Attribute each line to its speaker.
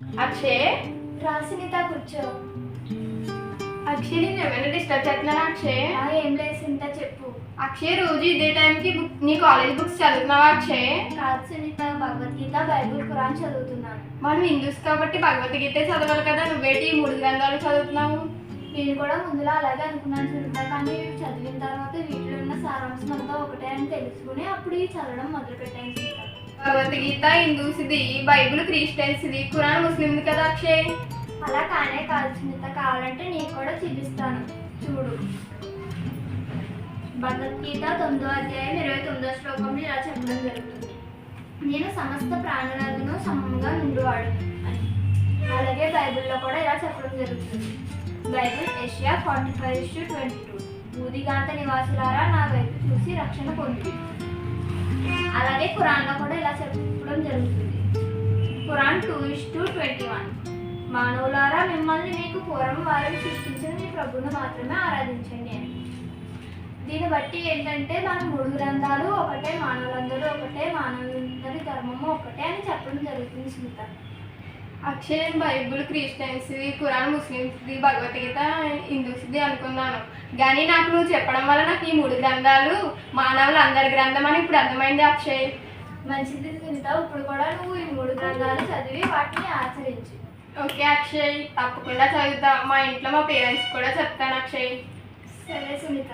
Speaker 1: అక్షయ్?
Speaker 2: రాసినిత కూర్చో.
Speaker 1: అక్షయ్ నేను ఏమైనా డిస్టర్బ్ చేస్తున్నాను అక్షయ్?
Speaker 2: ఏం లేదు సునీత చెప్పు.
Speaker 1: అక్షయ్ రోజు ఇదే టైంకి బుక్ నీ కాలేజ్ బుక్స్ చదువుతున్నావా అక్షయ్?
Speaker 2: కాదు సునీత భగవద్గీత బైబుల్ ఖురాన్ చదువుతున్నాను.
Speaker 1: మనం హిందూస్ కాబట్టి భగవద్గీత చదవాలి కదా నువ్వేటి ఈ మూడు గ్రంథాలు చదువుతున్నావు.
Speaker 2: నేను కూడా ముందులో అలాగే అనుకున్నాను సునీత కానీ చదివిన తర్వాత వీటిలో ఉన్న సారాంశం అంతా ఒకటే అని తెలుసుకుని అప్పుడు ఇవి చదవడం మొదలు పెట్టాను సునీత.
Speaker 1: భగవద్గీత హిందూస్ది బైబుల్ క్రిస్టియన్స్ది ఖురాన్ ముస్లింది కదా అక్షయ్
Speaker 2: అలా కానే కాదు సునీత కావాలంటే నీకు కూడా చూపిస్తాను. చూడు. భగవద్గీత తొమ్మిదో అధ్యాయం ఇరవై తొమ్మిదో శ్లోకంలో ఇలా చెప్పడం జరుగుతుంది. నేను సమస్త ప్రాణులను సమంగా నుండివాడు అని. అలాగే బైబిల్లో కూడా ఇలా చెప్పడం జరుగుతుంది. Bible Isaiah forty five twenty two. బూదిగాంత నివాసులారా నా వైపు చూసి రక్షణ పొంది అలాగే ఖురాన్లో కూడా ఇలా చెప్పడం జరుగుతుంది. Quran two is to twenty one మానవులారా మిమ్మల్ని మీకు పూర్వం వారిని సృష్టించిన మీ ప్రభువును మాత్రమే ఆరాధించండి అని. దీన్ని బట్టి ఏంటంటే మన మూడు గ్రంథాలు ఒకటే మానవులందరూ ఒకటే మానవులందరి ధర్మము ఒకటే అని చెప్పడం జరుగుతుంది సునీత
Speaker 1: అక్షయ్ బైబుల్ క్రిస్టియన్స్ది ఖురాన్ ముస్లిమ్స్ది భగవద్గీత హిందూస్ది అనుకున్నాను. కానీ నాకు నువ్వు చెప్పడం వల్ల నాకు ఈ మూడు గ్రంథాలు మానవుల అందరి గ్రంథం అని ఇప్పుడు అర్థమైంది అక్షయ్.
Speaker 2: మంచిది సునీత ఇప్పుడు కూడా నువ్వు ఈ మూడు గ్రంథాలు చదివి వాటిని ఆచరించు.
Speaker 1: ఓకే అక్షయ్ తప్పకుండా చదువుతా. మా ఇంట్లో మా పేరెంట్స్ కూడా చెప్తాను అక్షయ్.
Speaker 2: సరే సునీత.